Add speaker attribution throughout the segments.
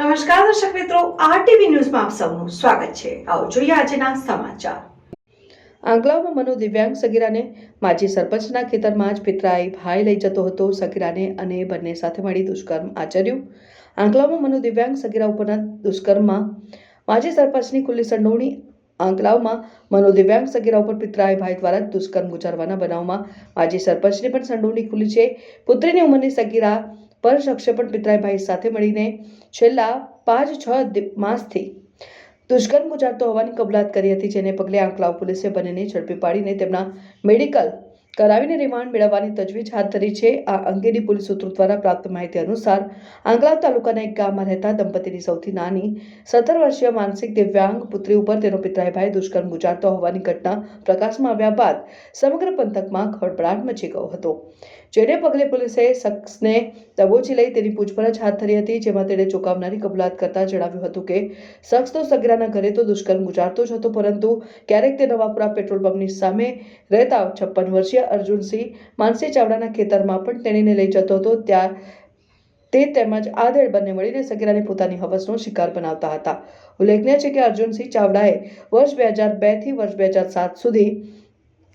Speaker 1: નમસ્કાર દર્શક મિત્રો, આરટીવી ન્યૂઝમાં આપ સૌનું સ્વાગત છે. આવો જોઈએ આજના સમાચાર.
Speaker 2: આંકલાવમાં મનો દિવ્યાંગ સગીરાને માજી સરપંચના ખેતરમાં જ પિતરાઈ ભાઈ લઈ જતો હતો. સગીરાને અને બંને સાથે મળી દુષ્કર્મ આચર્યું. આંકલાવમાં મનો દિવ્યાંગ સગીરા ઉપરના દુષ્કર્મમાં માજી સરપંચની ખુલ્લી સંડોવણી આંકલાવમાં મનો દિવ્યાંગ સગીરા ઉપર પિતરાઈ ભાઈ દ્વારા દુષ્કર્મ ગુજારવાના બનાવમાં માજી સરપંચની પણ સંડોવણી ખુલ્લી છે. પુત્રીની ઉંમરની સગીરા પર શખ્સે પણ પિતરાઈ સાથે મળીને છેલ્લા પાંચ, છ માસથી દુષ્કર્મ ગુજારતો હોવાની કબૂલાત કરી હતી, જેને પગલે આંકલાવ પોલીસે બંનેને ઝડપી પાડીને તેમના મેડિકલ કરાવીને રિમાન્ડ મેળવવાની તજવીજ હાથ ધરી છે. આ અંગેની પોલીસ સૂત્રો દ્વારા પ્રાપ્ત માહિતી અનુસાર આંકલાવ તાલુકાના એક ગામમાં રહેતા દંપતીની સૌથી નાની સત્તર વર્ષીય માનસિક દિવ્યાંગ પુત્રી ઉપર તેનો પિતરાયભાઈ દુષ્કર્મ ગુજારતો હોવાની ઘટના પ્રકાશમાં આવ્યા બાદ સમગ્ર પંથકમાં ખળભળાટ મચી ગયો હતો. જેને પગલે પોલીસે શખ્સને દબોચી લઈ તેની પૂછપરછ હાથ ધરી હતી, જેમાં તેણે ચોંકાવનારી કબૂલાત કરતા જણાવ્યું હતું કે, શખ્સ તો સગીરાના ઘરે તો દુષ્કર્મ ગુજારતો જ હતો, પરંતુ ક્યારેક તે નવાપુરા પેટ્રોલ પંપની સામે રહેતા છપ્પન વર્ષીય અર્જુનસિંહ માનસી ચાવડાના ખેતરમાં પણ તેણીને લઈ જતો હતો, ત્યાં તે તેમજ આધેડ બંને મળીને સગીરાને પોતાની હવસનો શિકાર બનાવતા હતા. ઉલ્લેખનીય છે કે અર્જુનસિંહ ચાવડાએ વર્ષ બે હજાર બેથી વર્ષ બે હજાર સાત સુધી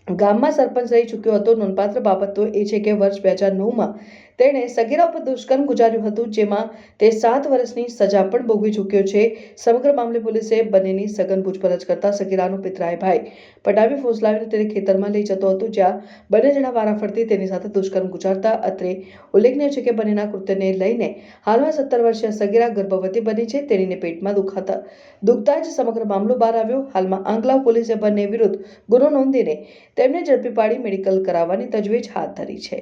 Speaker 2: ગામમાં સરપંચ રહી ચૂક્યો હતો. નોંધપાત્ર બાબત તો એ છે કે વર્ષ બે હજાર નવમાં તેણે સગીરા ઉપર દુષ્કર્મ ગુજાર્યું હતું, જેમાં તે સાત વર્ષની સજા પણ ભોગવી ચૂક્યો છે. સમગ્ર મામલે પોલીસે બંનેની સઘન પૂછપરછ કરતા સગીરાનો પિતરાય ભાઈ પટાવી ફોસલાવીને તેને ખેતરમાં લઈ જતો હતો, જ્યાં બંને જણા વારાફરતી તેની સાથે દુષ્કર્મ ગુજારતા. અત્રે ઉલ્લેખનીય છે કે બંનેના કૃત્યને લઈને હાલમાં સત્તર વર્ષીય સગીરા ગર્ભવતી બની છે. તેણીને પેટમાં દુખાતા દુખતા જ સમગ્ર મામલો બહાર આવ્યો. હાલમાં આંગલા પોલીસે બંને વિરુદ્ધ ગુનો નોંધીને તેમને ઝડપી પાડી મેડિકલ કરાવવાની તજવીજ હાથ ધરી છે.